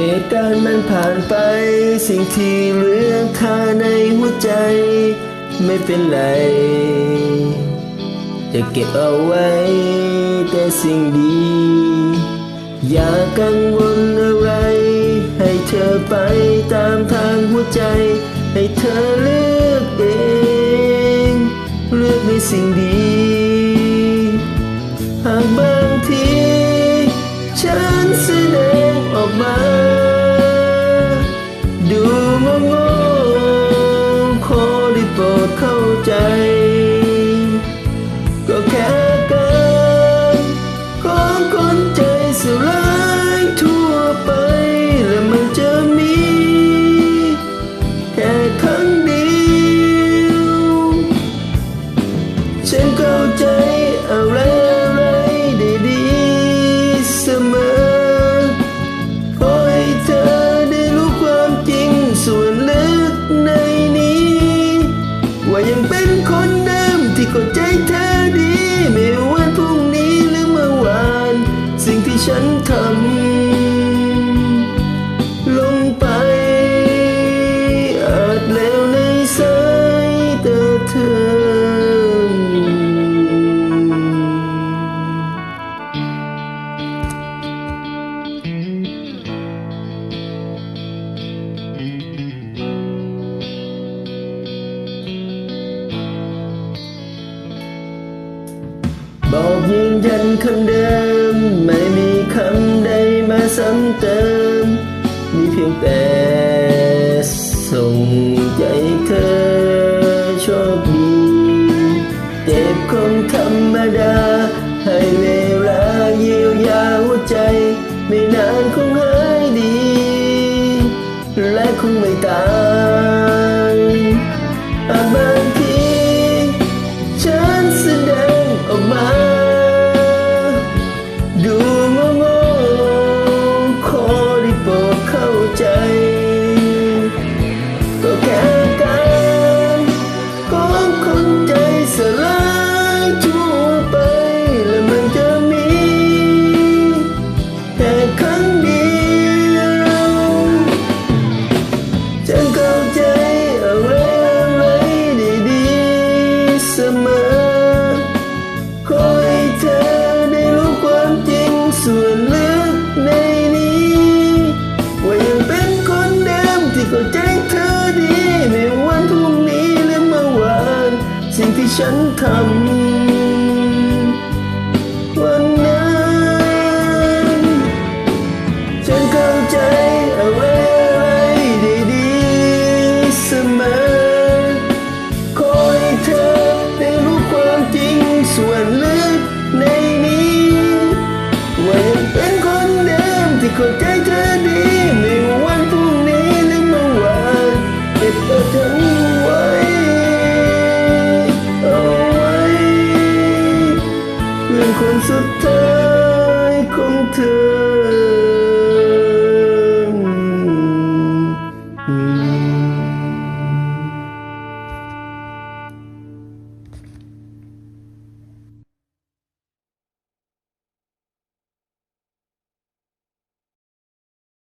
เหตุการณ์มันผ่านไป สิ่งที่เหลือคาในหัวใจ ไม่เป็นไร จะเก็บเอาไว้ แต่สิ่งดี อย่ากังวลอะไร ให้เธอไปตามทางหัวใจ ให้เธอเลือกเอง เลือกในสิ่งดี หากบ้า บอกยืนยันคำเดิม ไม่มีคำใดมาซ้ำเติม มีเพียงแต่ส่งใจเธอโชคดีเจ็บคงธรรมดา ฉันเข้าใจอะไรอะไรได้ดีเสมอ ขอให้เธอได้รู้ความจริงส่วนลึกในนี้ ว่ายังเป็นคนเดิมที่เข้าใจเธอดีไม่ว่าวันพรุ่งนี้หรือเมื่อวาน สิ่งที่ฉันทำ ดิมที่